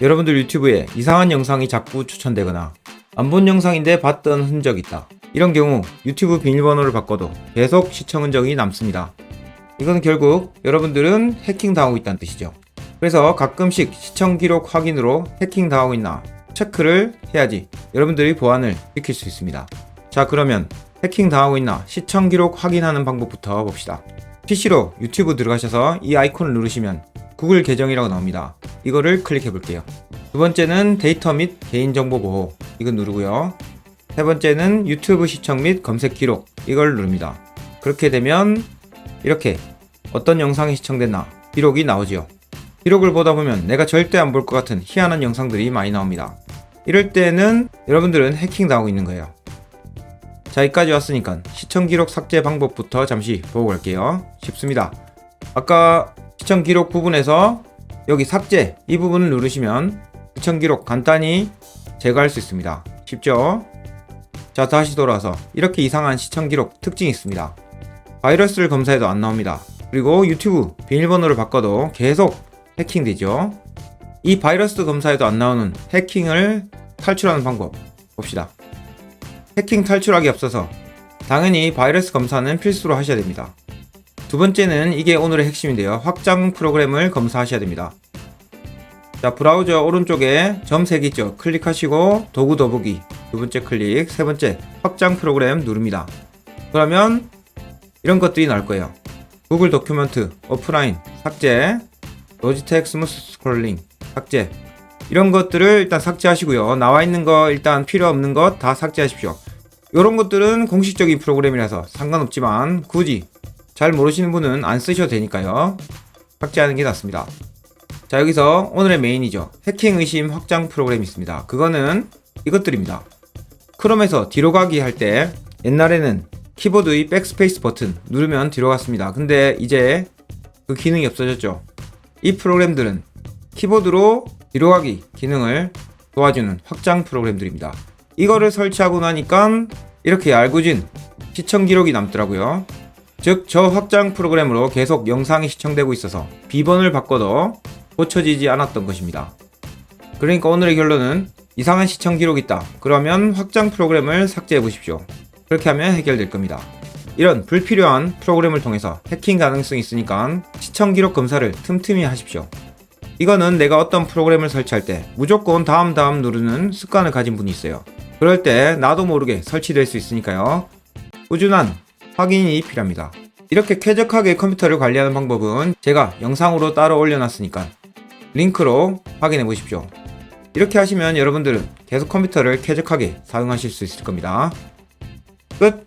여러분들 유튜브에 이상한 영상이 자꾸 추천되거나 안 본 영상인데 봤던 흔적 있다. 이런 경우 유튜브 비밀번호를 바꿔도 계속 시청 흔적이 남습니다. 이건 결국 여러분들은 해킹 당하고 있다는 뜻이죠. 그래서 가끔씩 시청 기록 확인으로 해킹 당하고 있나 체크를 해야지 여러분들이 보안을 지킬 수 있습니다. 자 그러면 해킹 당하고 있나 시청 기록 확인하는 방법부터 봅시다. PC로 유튜브 들어가셔서 이 아이콘을 누르시면 구글 계정이라고 나옵니다. 이거를 클릭해 볼게요. 두 번째는 데이터 및 개인정보 보호 이거 누르고요. 세 번째는 유튜브 시청 및 검색 기록 이걸 누릅니다. 그렇게 되면 이렇게 어떤 영상이 시청됐나 기록이 나오지요. 기록을 보다 보면 내가 절대 안 볼 것 같은 희한한 영상들이 많이 나옵니다. 이럴 때는 여러분들은 해킹 당하고 있는 거예요. 자, 여기까지 왔으니까 시청 기록 삭제 방법부터 잠시 보고 갈게요. 쉽습니다. 아까 시청 기록 부분에서 여기 삭제 이 부분을 누르시면 시청 기록 간단히 제거할 수 있습니다. 쉽죠? 자, 다시 돌아와서 이렇게 이상한 시청 기록 특징이 있습니다. 바이러스를 검사해도 안 나옵니다. 그리고 유튜브 비밀번호를 바꿔도 계속 해킹되죠. 이 바이러스 검사에도 안 나오는 해킹을 탈출하는 방법 봅시다. 해킹 탈출하기 앞서서 당연히 바이러스 검사는 필수로 하셔야 됩니다. 두 번째는 이게 오늘의 핵심인데요. 확장 프로그램을 검사하셔야 됩니다. 자, 브라우저 오른쪽에 점 3개 있죠. 클릭하시고 도구 더보기 두 번째 클릭, 세 번째 확장 프로그램 누릅니다. 그러면 이런 것들이 나올 거예요. 구글 도큐멘트, 오프라인, 삭제, 로지텍 스무스 스크롤링, 삭제. 이런 것들을 일단 삭제하시고요. 나와 있는 거 일단 필요 없는 것 다 삭제하십시오. 이런 것들은 공식적인 프로그램이라서 상관없지만 굳이 잘 모르시는 분은 안 쓰셔도 되니까요. 삭제하는 게 낫습니다. 자, 여기서 오늘의 메인이죠. 해킹 의심 확장 프로그램이 있습니다. 그거는 이것들입니다. 크롬에서 뒤로 가기 할 때 옛날에는 키보드의 백스페이스 버튼 누르면 뒤로 갔습니다. 근데 이제 그 기능이 없어졌죠. 이 프로그램들은 키보드로 뒤로 가기 기능을 도와주는 확장 프로그램들입니다. 이거를 설치하고 나니까 이렇게 얄궂은 시청 기록이 남더라고요. 즉, 저 확장 프로그램으로 계속 영상이 시청되고 있어서 비번을 바꿔도 고쳐지지 않았던 것입니다. 그러니까 오늘의 결론은 이상한 시청 기록이 있다. 그러면 확장 프로그램을 삭제해 보십시오. 그렇게 하면 해결될 겁니다. 이런 불필요한 프로그램을 통해서 해킹 가능성이 있으니까 시청 기록 검사를 틈틈이 하십시오. 이거는 내가 어떤 프로그램을 설치할 때 무조건 다음 다음 누르는 습관을 가진 분이 있어요. 그럴 때 나도 모르게 설치될 수 있으니까요. 꾸준한 확인이 필요합니다. 이렇게 쾌적하게 컴퓨터를 관리하는 방법은 제가 영상으로 따로 올려놨으니까 링크로 확인해 보십시오. 이렇게 하시면 여러분들은 계속 컴퓨터를 쾌적하게 사용하실 수 있을 겁니다. 끝!